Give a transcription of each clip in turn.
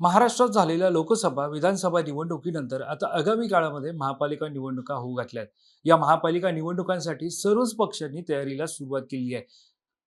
महाराष्ट्रात झालेल्या लोकसभा विधानसभा निवडणुकीनंतर आता आगामी काळामध्ये महापालिका निवडणुका होऊ घातल्यात या महापालिका निवडणुकांसाठी सर्वच पक्षांनी तयारीला सुरुवात केली आहे.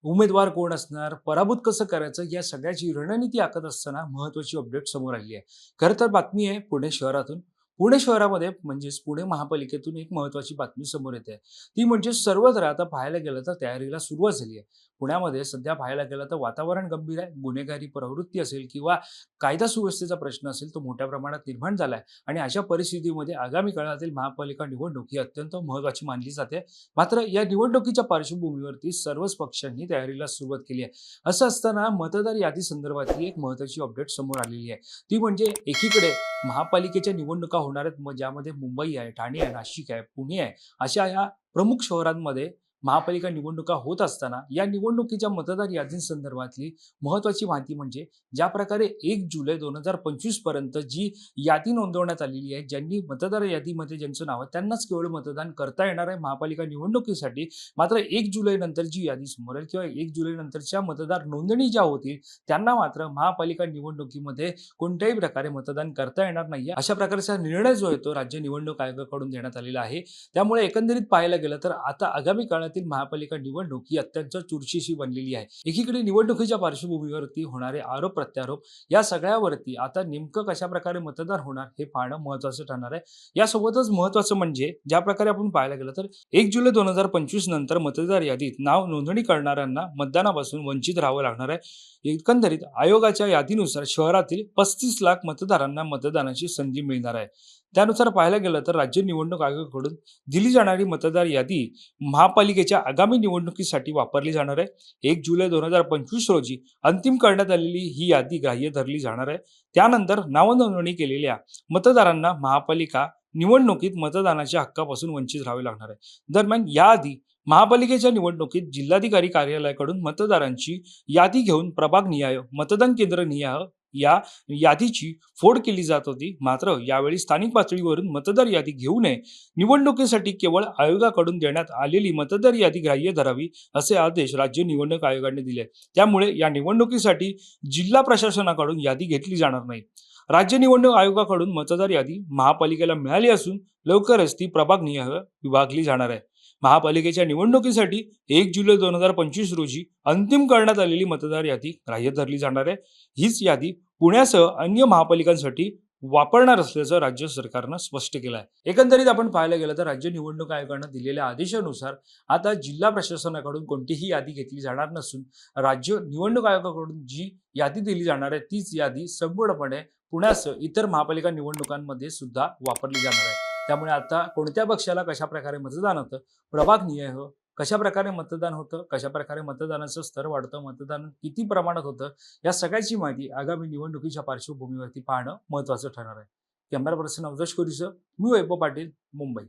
उमेदवार कोण असणार पराभूत कसं करायचं या सगळ्याची रणनीती आखत असताना महत्वाची अपडेट समोर आली आहे. खरं तर बातमी आहे पुणे शहरातून. पुणे शहरामध्ये म्हणजेच पुणे महापालिकेतून एक महत्वाची बातमी समोर येते. ती म्हणजे सर्वत्र आता पाहायला गेलं तर तयारीला सुरुवात झाली आहे. पुण्यामध्ये सध्या पाहायला गेलं तर वातावरण गंभीर आहे. गुन्हेगारी प्रवृत्ती असेल किंवा कायदा सुव्यवस्थेचा प्रश्न असेल तो मोठ्या प्रमाणात निर्माण झाला आहे. आणि अशा परिस्थितीमध्ये आगामी काळातील महापालिका निवडणूक ही अत्यंत महत्वाची मानली जाते. मात्र या निवडणुकीच्या पार्श्वभूमीवरती सर्वच पक्षांनी तयारीला सुरुवात केली आहे. असं असताना मतदार यादी संदर्भातली एक महत्वाची अपडेट समोर आलेली आहे. ती म्हणजे एकीकडे महापालिकेच्या निवडणुका होणार आहेत. मग ज्यामध्ये मुंबई आहे ठाणे आहे नाशिक आहे पुणे आहे अशा या प्रमुख शहरांमध्ये महापालिका निवडणुका होत असताना या निवडणुकीच्या मतदार यादींसंदर्भातली महत्त्वाची माहिती म्हणजे ज्या प्रकारे एक जुलै दोन हजार पंचवीसपर्यंत जी यादी नोंदवण्यात आलेली आहे ज्यांनी मतदार यादीमध्ये ज्यांचं नाव आहे त्यांनाच केवळ मतदान करता येणार आहे महापालिका निवडणुकीसाठी. मात्र एक जुलै नंतर जी यादी समोर येईल किंवा एक जुलै नंतरच्या मतदार नोंदणी ज्या होतील त्यांना मात्र महापालिका निवडणुकीमध्ये कोणत्याही प्रकारे मतदान करता येणार नाही अशा प्रकारचा निर्णय जो आहे तो राज्य निवडणूक आयोगाकडून देण्यात आलेला आहे. त्यामुळे एकंदरीत पाहायला गेलं तर आता आगामी काळात काळातील महापालिका निवडणूक ही अत्यंत चुरशीशी बनलेली आहे. एकीकडे निवडणुकीच्या पार्श्वभूमीवरती होणारे आरोप प्रत्यारोप या सगळ्यावरती आता नेमकं कशा प्रकारे मतदान होणार हे पाहणं महत्वाचं ठरणार आहे. यासोबतच महत्वाचं म्हणजे ज्या प्रकारे आपण पाहायला गेलं तर एक जुलै दोन हजार पंचवीस नंतर मतदार यादीत नाव नोंदणी करणाऱ्यांना मतदानापासून वंचित राहावं लागणार आहे. एकंदरीत आयोगाच्या यादीनुसार शहरातील पस्तीस लाख मतदारांना मतदानाची संधी मिळणार आहे. त्यानुसार पाहायला गेलं तर राज्य निवडणूक आयोगाकडून दिली जाणारी मतदार यादी महापालिकेच्या आगामी निवडणुकीसाठी वापरली जाणार आहे. एक जुलै दोन हजार पंचवीस रोजी अंतिम करण्यात आलेली ही यादी ग्राह्य धरली जाणार आहे. त्यानंतर नावनोंदणी केलेल्या मतदारांना महापालिका निवडणुकीत मतदानाच्या हक्कापासून वंचित राहावे लागणार आहे. दरम्यान याआधी महापालिकेच्या निवडणुकीत जिल्हाधिकारी कार्यालयाकडून मतदारांची यादी घेऊन प्रभाग निहाय मतदान केंद्र निहाय या यादीची फोड केली जात होती. मात्र यावेळी स्थानिक पातळीवरून मतदार यादी घेऊ नये. निवडणुकीसाठी केवळ आयोगाकडून देण्यात आलेली मतदार यादी ग्राह्य धरावी असे आदेश राज्य निवडणूक आयोगाने दिले. त्यामुळे या निवडणुकीसाठी जिल्हा प्रशासनाकडून यादी घेतली जाणार नाही. राज्य निवडणूक आयोगाकडून मतदार यादी महापालिकेला मिळाली असून लवकरच ती प्रभाग निहाय विभागली जाणार आहे. महापालिकेच्या निवडणुकीसाठी एक जुलै दोन हजार पंचवीस रोजी अंतिम करण्यात आलेली मतदार यादी ग्राह्य धरली जाणार आहे. हीच यादी पुण्यासह अन्य महापालिकांसाठी वापरणार असल्याचं राज्य सरकारनं स्पष्ट केलं आहे एकंदरीत आपण पाहायला गेलं तर राज्य निवडणूक आयोगानं दिलेल्या आदेशानुसार आता जिल्हा प्रशासनाकडून कोणतीही यादी घेतली जाणार नसून राज्य निवडणूक आयोगाकडून जी यादी दिली जाणार आहे तीच यादी संपूर्णपणे पुण्यासह इतर महापालिका निवडणुकांमध्ये सुद्धा वापरली जाणार आहे. त्यामुळे आता कोणत्या पक्षाला कशाप्रकारे मतदान होतं? प्रभाग निहाय हो. कशा प्रकारे मतदान होतं? कशा प्रकारे मतदानाचं स्तर वाढतं? मतदान किती प्रमाणात होतं? या सगळ्याची माहिती आगामी निवडणुकीच्या पार्श्वभूमीवरती पाहणं महत्त्वाचं ठरणार आहे. कॅमेरा पर्सन अवधेश कोरीसह मी वैभव पाटील मुंबई.